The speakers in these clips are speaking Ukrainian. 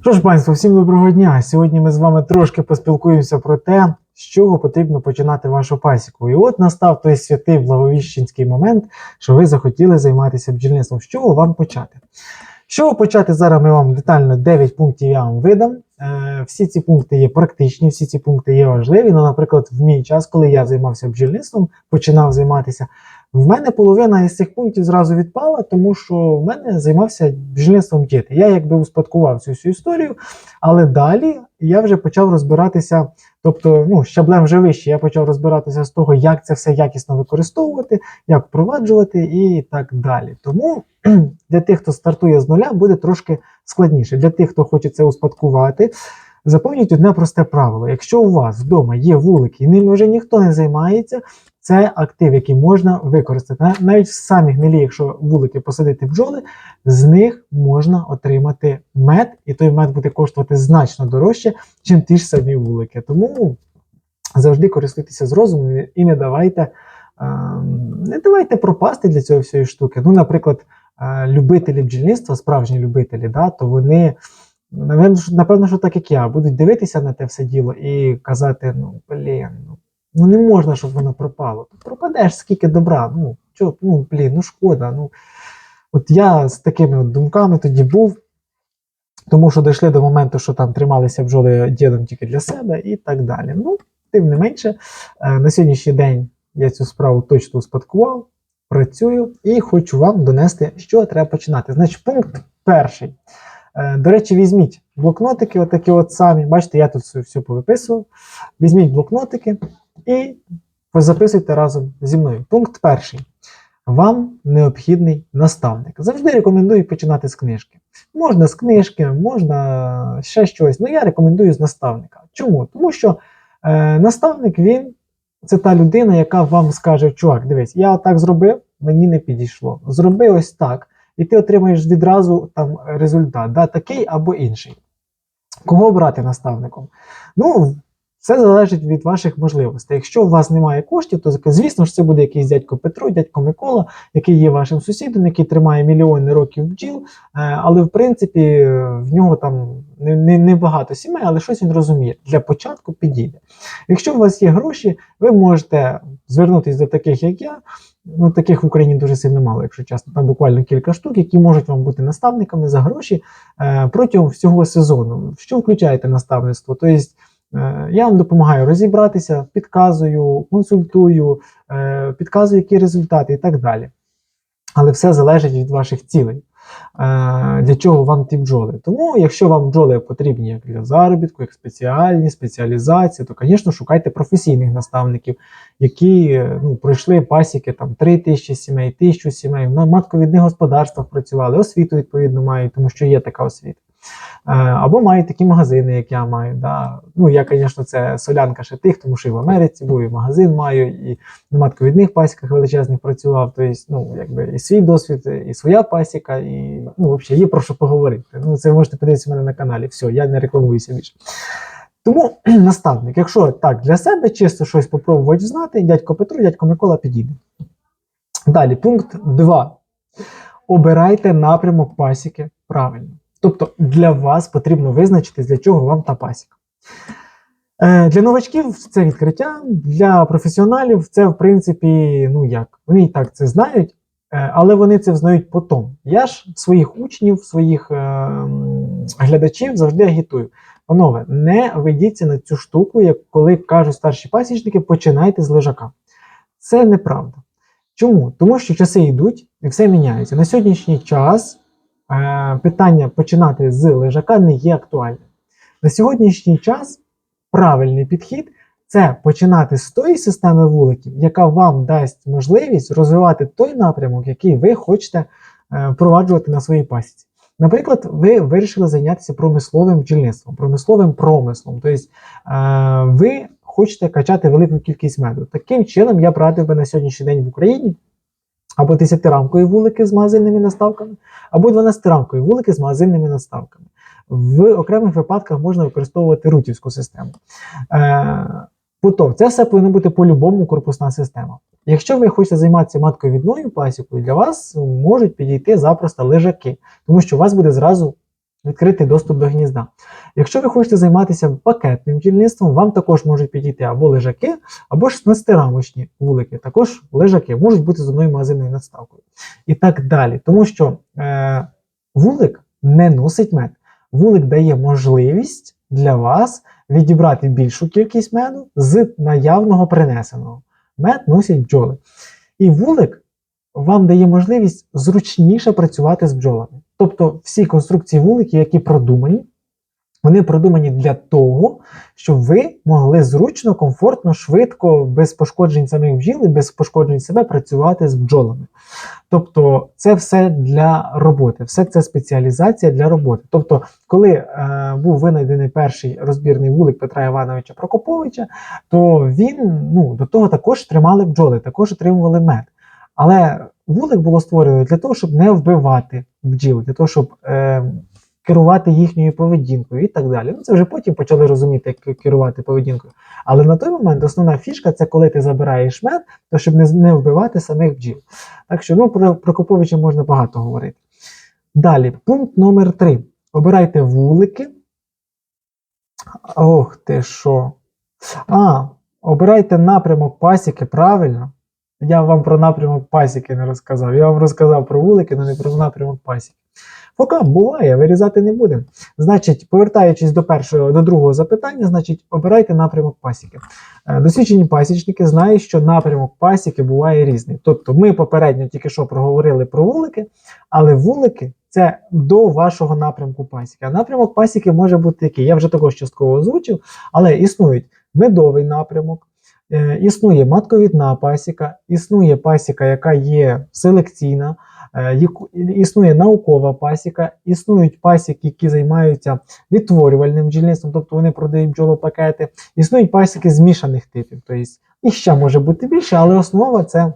Що ж, панство, всім доброго дня. Сьогодні ми з вами трошки поспілкуємося про те, з чого потрібно починати вашу пасіку. І от настав той святий благовіщенський момент, що ви захотіли займатися бджільництвом. З чого вам почати? З чого почати зараз ми вам детально 9 пунктів я вам видам. Е, всі ці пункти є практичні, всі ці пункти є важливі. Ну, наприклад, в мій час, коли я займався бджільництвом, починав займатися, в мене половина із цих пунктів зразу відпала, тому що в мене займався бджільництвом діти. Я якби успадкував цю всю історію, але далі я вже почав розбиратися, тобто, ну, щаблем вже вище, я почав розбиратися з того, як це все якісно використовувати, як впроваджувати і так далі. Тому для тих, хто стартує з нуля, буде трошки складніше. Для тих, хто хоче це успадкувати, запам'ятайте одне просте правило: якщо у вас вдома є вулики, і ними вже ніхто не займається, це актив, який можна використати. Навіть в самі гнилі, якщо вулики посадити бджоли, з них можна отримати мед, і той мед буде коштувати значно дорожче, ніж ті ж самі вулики. Тому завжди користуйтеся з розумом і не давайте, не давайте пропасти для цього всієї штуки. Ну, наприклад, любителі бджільництва, справжні любителі, да, то вони. Що- напевно, що так як я, будуть дивитися на те все діло і казати: ну, блін, ну, ну не можна, щоб воно пропало. Пропадеш скільки добра. Ну, чо, ну блін, ну шкода. Ну. От я з такими от думками тоді був, тому що дійшли до моменту, що там трималися бджоли дідом тільки для себе і так далі. Ну, тим не менше, е, на сьогоднішній день я цю справу точно успадкував, працюю і хочу вам донести, що треба починати. Значить, пункт перший. Е, До речі, візьміть блокнотики, отакі от самі. Бачите, я тут все повиписував. Візьміть блокнотики і записуйте разом зі мною. Пункт перший. Вам необхідний наставник. Завжди рекомендую починати з книжки. Можна з книжки, можна ще щось. Ну я рекомендую з наставника. Чому? Тому що е, наставник він це та людина, яка вам скаже: чувак, дивись, я отак зробив, мені не підійшло. Зроби ось так, і ти отримаєш відразу там результат, да, такий або інший. Кого брати наставником? Ну, це залежить від ваших можливостей. Якщо у вас немає коштів, то звісно ж це буде якийсь дядько Петро, дядько Микола, який є вашим сусідом, який тримає мільйони років бджіл, е, але в принципі в нього там не, не, не багато сімей, але щось він розуміє. Для початку підійде. Якщо у вас є гроші, ви можете звернутися до таких, як я. Ну, таких в Україні дуже сильно мало, якщо чесно. Там буквально кілька штук, які можуть вам бути наставниками за гроші е, протягом всього сезону. Що включаєте наставництво? Тобто, Я вам допомагаю розібратися, підказую, консультую, е, підказую, які результати і так далі. Але все залежить від ваших цілей. Е, Для чого вам ті бджоли? Тому, якщо вам бджоли потрібні як для заробітку, як спеціальні спеціалізації, то, звісно, шукайте професійних наставників, які е, ну, пройшли пасіки там 3 тисячі сімей, тисячу сімей, на матковідних господарствах працювали, освіту відповідно мають, тому що є така освіта. Е, Або мають такі магазини, як я маю. Да. Ну, я, звісно, це солянка ще тих, тому що і в Америці був, і магазин маю, і на матковідних пасіках величезних працював. Тобто, ну, якби і свій досвід, і своя пасіка, і ну, взагалі є про що поговорити. Ну, це ви можете подивитися в мене на каналі. Все, я не рекламуюся більше. Тому наставник, якщо так для себе чисто щось попробувати знати, дядько Петро, дядько Микола підійде. Далі, пункт 2. Обирайте напрямок пасіки правильно. Тобто для вас потрібно визначити, для чого вам та пасіка. Е, для новачків це відкриття, для професіоналів це, в принципі, ну як, вони і так це знають, е, але вони це взнають потім. Я ж своїх учнів, своїх е, глядачів завжди агітую. Панове, не ведіться на цю штуку, як коли кажуть старші пасічники, починайте з лежака. Це неправда. Чому? Тому що часи йдуть і все міняється. На сьогоднішній час питання починати з лежака не є актуальним. На сьогоднішній час правильний підхід це починати з тої системи вуликів, яка вам дасть можливість розвивати той напрямок, який ви хочете е, впроваджувати на своїй пасіці. Наприклад, ви вирішили зайнятися промисловим бджільництвом, промисловим промислом. Тобто е, ви хочете качати велику кількість меду. Таким чином, я б радив би на сьогоднішній день в Україні або 10-рамкові вулики з магазинними наставками, або 12-рамкові вулики з магазинними наставками. В окремих випадках можна використовувати рутівську систему. Е, Потім, це все повинно бути по-любому корпусна система. Якщо ви хочете займатися матковідною пасікою, для вас можуть підійти запросто лежаки, тому що у вас буде зразу відкритий доступ до гнізда. Якщо ви хочете займатися пакетним бджільництвом, вам також можуть підійти або лежаки, або ж надстирамочні вулики. Також лежаки можуть бути з одною магазинною надставкою. І так далі. Тому що е, вулик не носить мед. Вулик дає можливість для вас відібрати більшу кількість меду з наявного принесеного. Мед носять бджоли. І вулик вам дає можливість зручніше працювати з бджолами. Тобто всі конструкції вуликів, які продумані, вони продумані для того, щоб ви могли зручно, комфортно, швидко, без пошкоджень самих бджіл і без пошкоджень себе працювати з бджолами. Тобто, це все для роботи, все це спеціалізація для роботи. Тобто, коли е, був винайдений перший розбірний вулик Петра Івановича Прокоповича, то він ну, до того також тримали бджоли, також отримували мед. Але вулик було створено для того, щоб не вбивати бджіл, для того, щоб е, керувати їхньою поведінкою і так далі. Ну, це вже потім почали розуміти, як керувати поведінкою. Але на той момент основна фішка це коли ти забираєш мед, то щоб не, не вбивати самих бджіл. Так що ну, про Прокоповича можна багато говорити. Далі, пункт номер 3. Обирайте вулики. Ох ти що. А, обирайте напрямок пасіки, правильно. Я вам про напрямок пасіки не розказав. Я вам розказав про вулики, але не про напрямок пасіки. Поки буває, вирізати не будемо. Значить, повертаючись до першого, до другого запитання, значить, обирайте напрямок пасіки. Е, Досвідчені пасічники знають, що напрямок пасіки буває різний. Тобто, ми попередньо тільки що проговорили про вулики, але вулики це до вашого напрямку пасіки. А напрямок пасіки може бути який. Я вже також частково озвучив, але існують медовий напрямок. Е, Існує матковідна пасіка, існує пасіка, яка є селекційна, е, існує наукова пасіка, існують пасіки, які займаються відтворювальним бджільництвом, тобто вони продають бджолопакети, існують пасіки змішаних типів. Тобто їх ще може бути більше, але основа це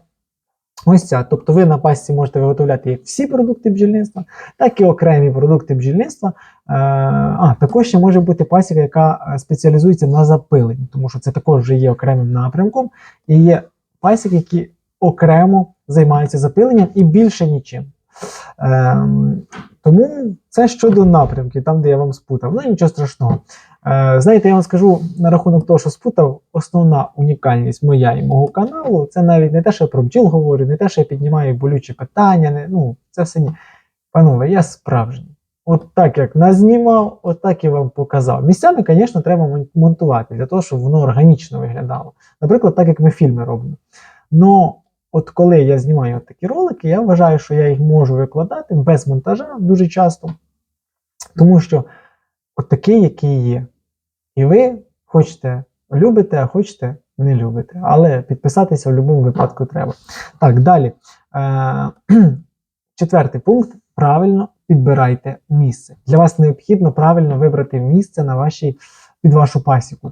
ось ця. Тобто ви на пасіці можете виготовляти як всі продукти бджільництва, так і окремі продукти бджільництва. Е, А, також ще може бути пасіка, яка е, спеціалізується на запиленні, тому що це також вже є окремим напрямком, і є пасіки, які окремо займаються запиленням і більше нічим. Тому це щодо напрямків, там, де я вам спутав. Ну нічого страшного. Е, знаєте, я вам скажу на рахунок того, що спутав, основна унікальність моя і мого каналу це навіть не те, що я про бджіл говорю, не те, що я піднімаю болючі питання. Не, ну, це все ні. Панове, я справжній. От так як назнімав, от так і вам показав. Місцями, звісно, треба мон- монтувати для того, щоб воно органічно виглядало. Наприклад, так як ми фільми робимо. Но от коли я знімаю такі ролики, я вважаю, що я їх можу викладати без монтажа дуже часто. Тому що от такий, який є. І ви хочете любите, а хочете не любите. Але підписатися в будь-якому випадку треба. Так, далі. Е, четвертий пункт. Правильно підбирайте місце. Для вас необхідно правильно вибрати місце на вашій, під вашу пасіку.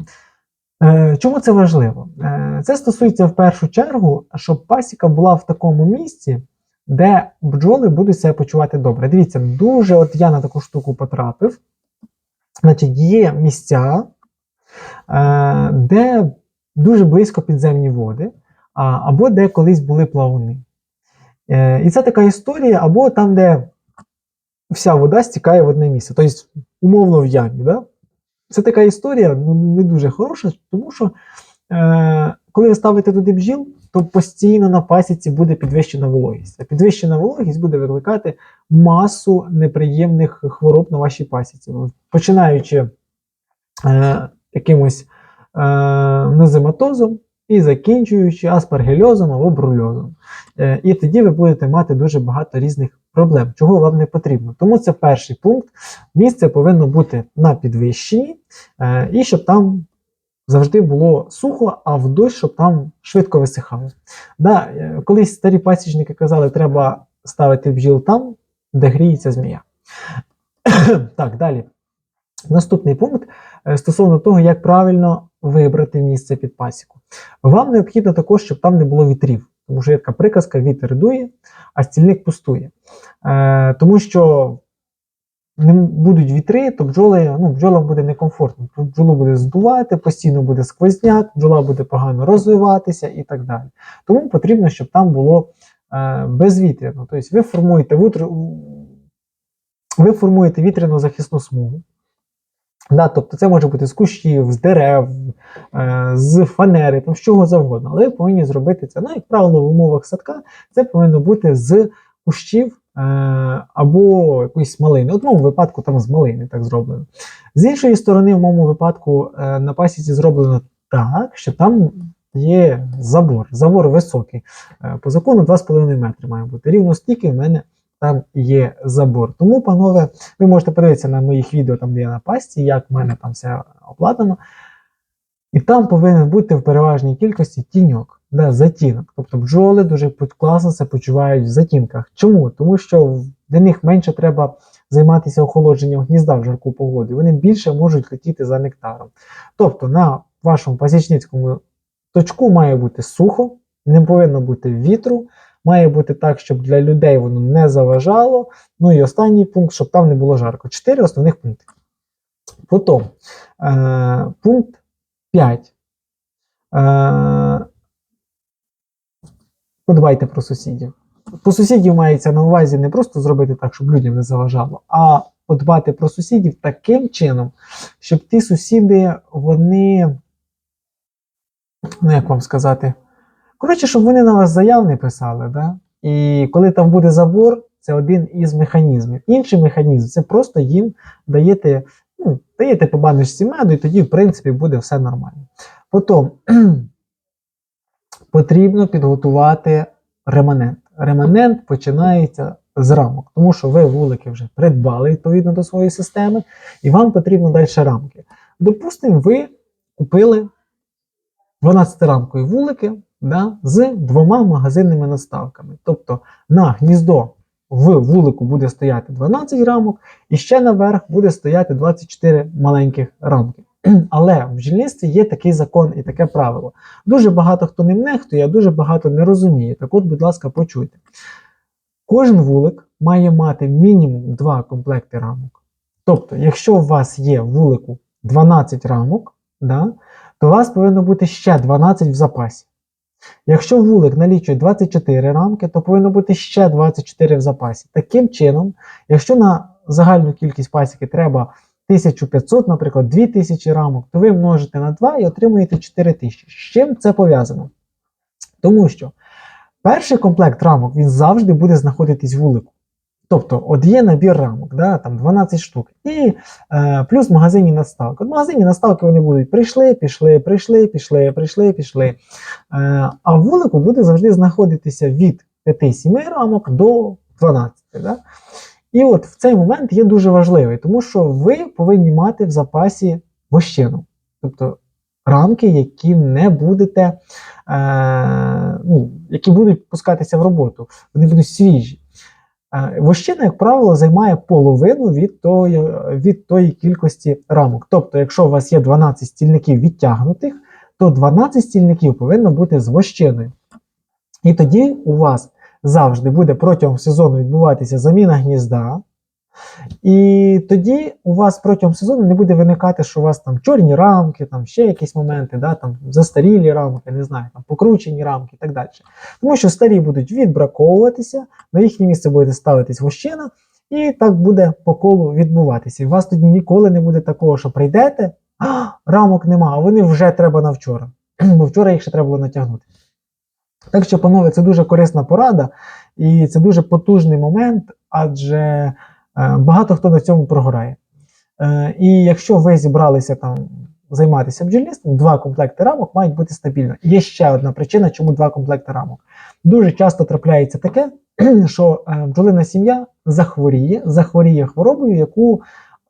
Е, чому це важливо? Е, це стосується в першу чергу, щоб пасіка була в такому місці, де бджоли будуть себе почувати добре. Дивіться, дуже от я на таку штуку потрапив. Значить, є місця, е, де дуже близько підземні води, або де колись були плавуни. І це така історія, або там, де вся вода стікає в одне місце, тобто, умовно в ямі. Да? Це така історія ну, не дуже хороша, тому що е, коли ви ставите туди бджіл, то постійно на пасіці буде підвищена вологість. А підвищена вологість буде викликати масу неприємних хвороб на вашій пасіці. Починаючи е, якимось е, нозематозом і закінчуючи аспаргільозом або брульозом. Е, і тоді ви будете мати дуже багато різних проблем, чого вам не потрібно. Тому це перший пункт. Місце повинно бути на підвищенні, е, і щоб там завжди було сухо, а в дощ, щоб там швидко висихало. Да, е, колись старі пасічники казали, треба ставити бджіл там, де гріється змія. так, далі. Наступний пункт е, стосовно того, як правильно вибрати місце під пасіку. Вам необхідно також, щоб там не було вітрів, тому що є така приказка: вітер дує, а стільник пустує. Е, тому що не будуть вітри, то бджоли, ну, бджолам буде некомфортно. Бджолу буде здувати, постійно буде сквозняк, бджола буде погано розвиватися і так далі. Тому потрібно, щоб там було е, безвітряно. Тобто ви формуєте в, ви формуєте вітряну захисну смугу. Да, тобто це може бути з кущів, з дерев, е, з фанери, там, з чого завгодно. Але ви повинні зробити це. Ну, як правило, в умовах садка це повинно бути з кущів е, або якоїсь малини. В моєму випадку там з малини так зроблено. З іншої сторони, в моєму випадку е, на пасіці зроблено так, що там є забор. Забор високий. По закону 2,5 метри має бути. Рівно стільки в мене там є забор. Тому, панове, ви можете подивитися на моїх відео, там, де я на пасті, як в мене там все обладнано. І там повинен бути в переважній кількості тіньок, да, затінок. Тобто бджоли дуже класно себе почувають в затінках. Чому? Тому що для них менше треба займатися охолодженням гнізда в жарку погоду. Вони більше можуть летіти за нектаром. Тобто на вашому пасічницькому точку має бути сухо, не повинно бути вітру, має бути так, щоб для людей воно не заважало. Ну і останній пункт, щоб там не було жарко. Чотири основних пункти. Потім е, пункт 5. Е, подбайте про сусідів. По сусідів мається на увазі не просто зробити так, щоб людям не заважало, а подбати про сусідів таким чином, щоб ті сусіди, вони, ну як вам сказати, коротше, щоб вони на вас заяв не писали. Да? І коли там буде забор, це один із механізмів. Інший механізм це просто їм даєте, ну, даєте по баночці меду, і тоді, в принципі, буде все нормально. Потім потрібно підготувати реманент. Реманент починається з рамок, тому що ви вулики вже придбали відповідно до своєї системи, і вам потрібно далі рамки. Допустимо, ви купили 12-рамкові вулики да, з двома магазинними наставками. Тобто на гніздо в вулику буде стояти 12 рамок, і ще наверх буде стояти 24 маленьких рамки. Але в бджільництві є такий закон і таке правило. Дуже багато хто ним нехтує, а дуже багато не розуміє. Так от, будь ласка, почуйте. Кожен вулик має мати мінімум 2 комплекти рамок. Тобто, якщо у вас є в вулику 12 рамок, да, то у вас повинно бути ще 12 в запасі. Якщо вулик налічує 24 рамки, то повинно бути ще 24 в запасі. Таким чином, якщо на загальну кількість пасіки треба 1500, наприклад, 2000 рамок, то ви множите на 2 і отримуєте 4000. З чим це пов'язано? Тому що перший комплект рамок він завжди буде знаходитись в вулику. Тобто, от є набір рамок, да, там 12 штук, і е, плюс магазинні наставки. От магазинні наставки вони будуть прийшли, пішли, прийшли, пішли, прийшли, пішли. Е, а в вулику буде завжди знаходитися від 5-7 рамок до 12. Да? І от в цей момент є дуже важливий, тому що ви повинні мати в запасі вощину. Тобто рамки, які не будете, е, ну, які будуть пускатися в роботу, вони будуть свіжі. Е, Вощина, як правило, займає половину від тої, від тої кількості рамок. Тобто, якщо у вас є 12 стільників відтягнутих, то 12 стільників повинно бути з вощиною. І тоді у вас завжди буде протягом сезону відбуватися заміна гнізда. І тоді у вас протягом сезону не буде виникати, що у вас там чорні рамки, там ще якісь моменти, да, там застарілі рамки, не знаю, там покручені рамки і так далі. Тому що старі будуть відбраковуватися, на їхнє місце буде ставитись вощина, і так буде по колу відбуватися. І у вас тоді ніколи не буде такого, що прийдете, а, рамок нема, а вони вже треба на вчора. Бо вчора їх ще треба було натягнути. Так що, панове, це дуже корисна порада, і це дуже потужний момент, адже багато хто на цьому програє. Е, і якщо ви зібралися там займатися бджільництвом, два комплекти рамок мають бути стабільно. Є ще одна причина, чому два комплекти рамок. Дуже часто трапляється таке, що е, бджолина сім'я захворіє, захворіє хворобою, яку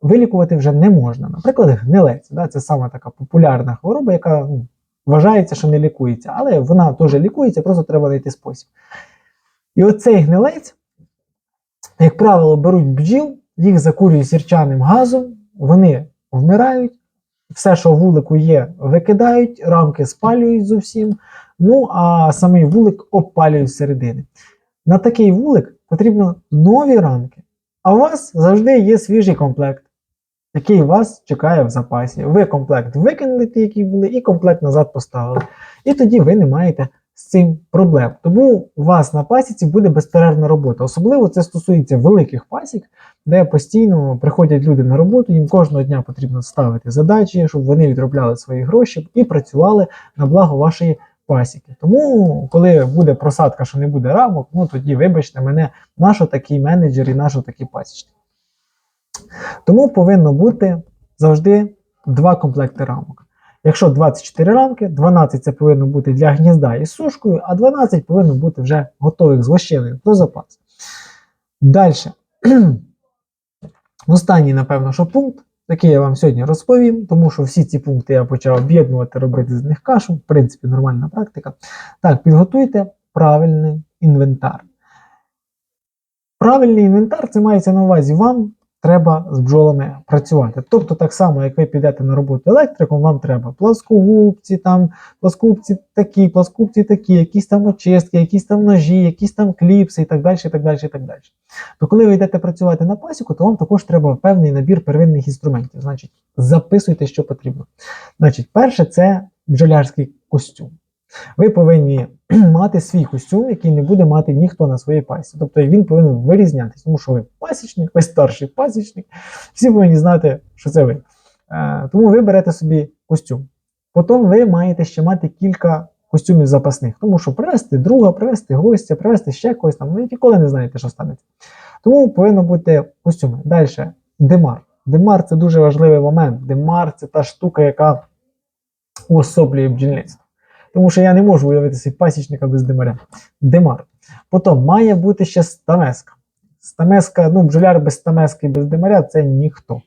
вилікувати вже не можна. Наприклад, гнилець. Да? Це саме така популярна хвороба, яка ну, вважається, що не лікується, але вона теж лікується, просто треба знайти спосіб. І оцей гнилець, як правило, беруть бджіл, їх закурюють сірчаним газом, вони вмирають, все, що в вулику є, викидають, рамки спалюють зовсім, ну а самий вулик обпалюють зсередини. На такий вулик потрібно нові рамки, а у вас завжди є свіжий комплект, який вас чекає в запасі. Ви комплект викинули, ті, які були, і комплект назад поставили. І тоді ви не маєте з цим проблем. Тому у вас на пасіці буде безперервна робота. Особливо це стосується великих пасік, де постійно приходять люди на роботу, їм кожного дня потрібно ставити задачі, щоб вони відробляли свої гроші і працювали на благо вашої пасіки. Тому, коли буде просадка, що не буде рамок, ну тоді вибачте мене, нащо такий менеджер і нащо такий пасічник. Тому повинно бути завжди два комплекти рамок. Якщо 24 рамки, 12 це повинно бути для гнізда із сушкою, а 12 повинно бути вже готових з вощиною про запас. Далі. Останній, напевно, що пункт, який я вам сьогодні розповім, тому що всі ці пункти я почав об'єднувати, робити з них кашу, в принципі, нормальна практика. Так, підготуйте правильний інвентар. Правильний інвентар це мається на увазі вам треба з бджолами працювати. Тобто, так само, як ви підете на роботу електриком, вам треба пласкогубці, там, пласкогубці такі, пласкогубці такі, якісь там очистки, якісь там ножі, якісь там кліпси і так далі. і так далі, і так далі. То коли ви йдете працювати на пасіку, то вам також треба певний набір первинних інструментів. Значить, записуйте, що потрібно. Значить, перше це бджолярський костюм. Ви повинні мати свій костюм, який не буде мати ніхто на своїй пасі. Тобто він повинен вирізнятися, тому що ви пасічник, ви старший пасічник, всі повинні знати, що це ви. Е, тому ви берете собі костюм. Потім ви маєте ще мати кілька костюмів запасних, тому що привезти друга, привезти гостя, привезти ще когось там, ви ніколи не знаєте, що станеться. Тому повинно бути костюми. Далі, демар. Демар це дуже важливий момент. Демар це та штука, яка уособлює бджільництво. Тому що я не можу уявити собі пасічника без демаря. Демар. Потім має бути ще стамеска. Стамеска, ну, бджоляр без стамески і без демаря це ніхто.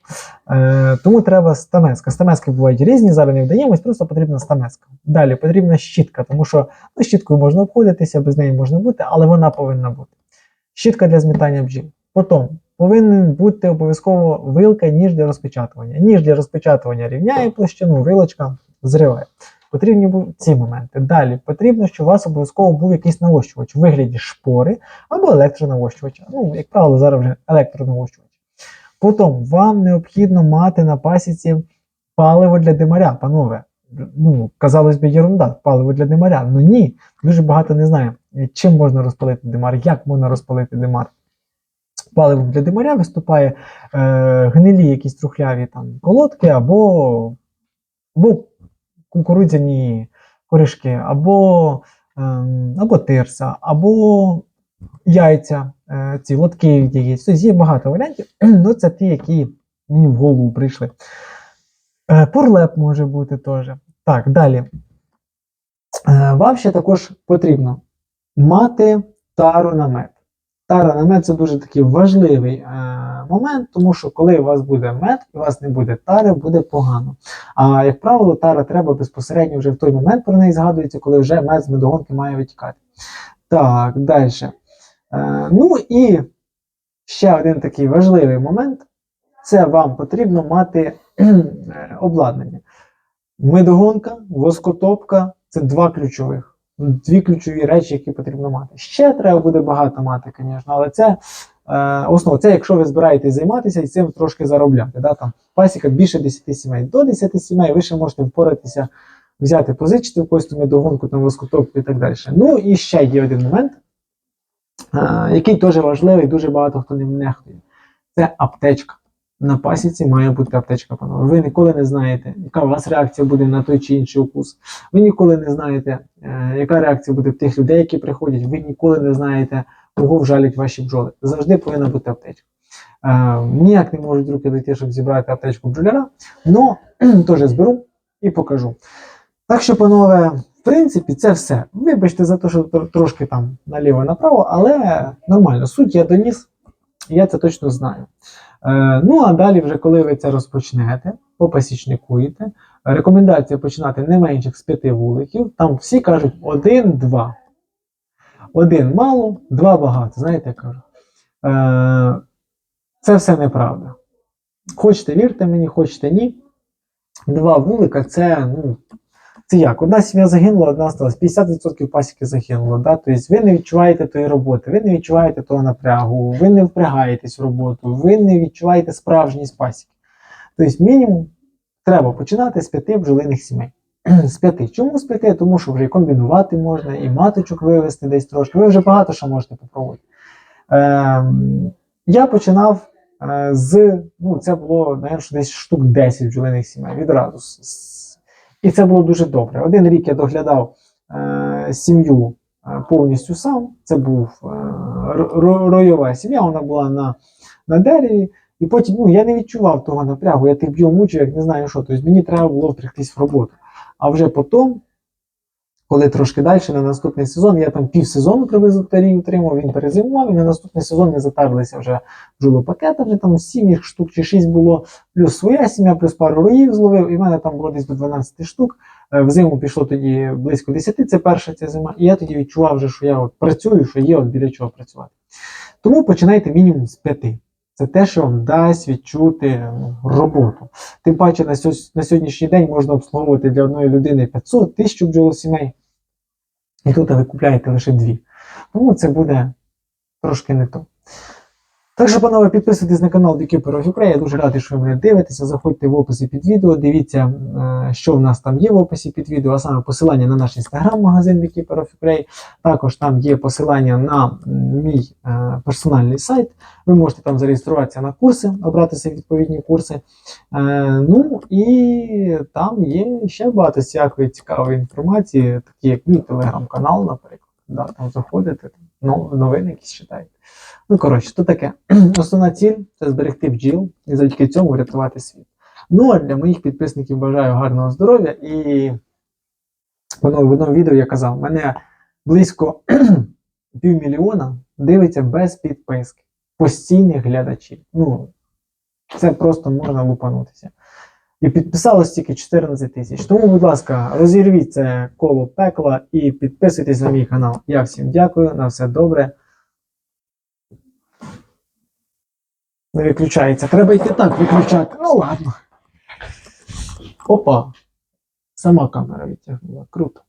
Е, тому треба стамеска. Стамески бувають різні, зараз не вдаємось, просто потрібна стамеска. Далі потрібна щітка, тому що ну, щіткою можна обходитися, без неї можна бути, але вона повинна бути. Щітка для змітання бджіл. Потім повинен бути обов'язково вилка, ніж для розпечатування. Ніж для розпечатування рівняє площину, вилочка зриває. Потрібні ці моменти. Далі потрібно, щоб у вас обов'язково був якийсь навощувач у вигляді шпори або електронавощувача. Ну, як правило, зараз вже електронавощувач. Потім вам необхідно мати на пасіці паливо для димаря, панове. Ну, казалось би, єрунда, паливо для димаря. Ну ні, дуже багато не знає, чим можна розпалити димар, як можна розпалити димар. Паливом для димаря виступає е, гнилі якісь трухляві там колодки або, або кукурудзяні коришки, або, ем, або тирса, або яйця, е, ці лотки від яєць. Тобто є багато варіантів. Ну, це ті, які мені в голову прийшли. Е, Пурлеп може бути теж. Так, далі. Е, Вам ще також потрібно мати тару на мед. Тара на мед це дуже такий важливий момент, тому що коли у вас буде мед, і у вас не буде тари, буде погано. А як правило, тара треба безпосередньо вже в той момент про неї згадується, коли вже мед з медогонки має витікати. Так, далі. Е, ну і ще один такий важливий момент це вам потрібно мати е, обладнання. Медогонка, воскотопка це два ключових. Дві ключові речі, які потрібно мати. Ще треба буде багато мати, звісно, але це е, основа. Це якщо ви збираєтесь займатися і цим трошки заробляти. Да? Там Пасіка більше 10 сімей. До 10 сімей ви ще можете впоратися, взяти, позичити в когось медогонку, там воскотопку і так далі. Ну і ще є один момент, е, який теж важливий, дуже багато хто ним нехтує. Це аптечка. На пасіці має бути аптечка, панове. Ви ніколи не знаєте, яка у вас реакція буде на той чи інший укус. Ви ніколи не знаєте, е, яка реакція буде в тих людей, які приходять. Ви ніколи не знаєте, кого вжалять ваші бджоли. Завжди повинна бути аптечка. Е, ніяк не можуть руки дойти, щоб зібрати аптечку бджоляра, але теж зберу і покажу. Так що, панове, в принципі, це все. Вибачте за те, що трошки там наліво-направо, але нормально. Суть я доніс, я це точно знаю. Е, ну, а далі, вже коли ви це розпочнете, попасічникуєте, рекомендація починати не менше з п'яти вуликів. Там всі кажуть один-два. Один мало, два багато. Знаєте, я кажу. Е, це все неправда. Хочете вірте мені, хочете ні. Два вулика це, ну, це як? Одна сім'я загинула, одна сталася. 50% пасіки загинуло. Да? Тобто ви не відчуваєте тої роботи, ви не відчуваєте того напрягу, ви не впрягаєтесь в роботу, ви не відчуваєте справжність пасіки. Тобто, мінімум треба починати з п'яти бджолиних сімей. з п'яти. Чому з п'яти? Тому що вже і комбінувати можна, і маточок вивести десь трошки. Ви вже багато що можете попробувати. Ем, я починав е, з, ну, це було, навіть, десь штук 10 бджолиних сімей відразу. І це було дуже добре. Один рік я доглядав е, сім'ю е, повністю сам. Це був е, ро- ро- ройова сім'я, вона була на, на дереві. І потім ну, я не відчував того напрягу, я тих бджіл мучив, як не знаю що. Тобто мені треба було втрихтись в роботу. А вже потім, коли трошки далі, на наступний сезон, я там півсезону приблизно тарій утримав, він перезимував, і на наступний сезон ми затарилися вже бджолопакетами, там сім їх штук чи шість було, плюс своя сім'я, плюс пару роїв зловив, і в мене там було десь до 12 штук. Е, В зиму пішло тоді близько 10, це перша ця зима, і я тоді відчував, вже, що я от працюю, що є от біля чого працювати. Тому починайте мінімум з п'яти. Це те, що дасть відчути роботу. Тим паче на, сьо- на сьогоднішній день можна обслуговувати для одної людини 500 тисяч бджолосімей, і тут ви купляєте лише дві. Тому це буде трошки не то. Так що, панове, підписуйтесь на канал Beekeeper of. Я дуже радий, що ви мене дивитеся. Заходьте в описі під відео, дивіться, е, що в нас там є в описі під відео, а саме посилання на наш інстаграм-магазин Beekeeper of. Також там є посилання на мій е, персональний сайт. Ви можете там зареєструватися на курси, обратися відповідні курси. Е, ну і там є ще багато всякої цікавої інформації, такі як мій телеграм-канал, наприклад. Да, там заходите, ну, новини якісь читаєте. Ну, коротше, то таке. Основна ціль це зберегти бджіл і завдяки цьому врятувати світ. Ну, а для моїх підписників бажаю гарного здоров'я і в одному відео я казав, мене близько півмільйона дивиться без підписки. Постійних глядачів. Ну, це просто можна лупанутися. І підписалось тільки 14 тисяч. Тому, будь ласка, розірвіть це коло пекла і підписуйтесь на мій канал. Я всім дякую, на все добре. Не виключається. Треба йти так виключати. Ну ладно. Опа. Сама камера відтягнула. Круто.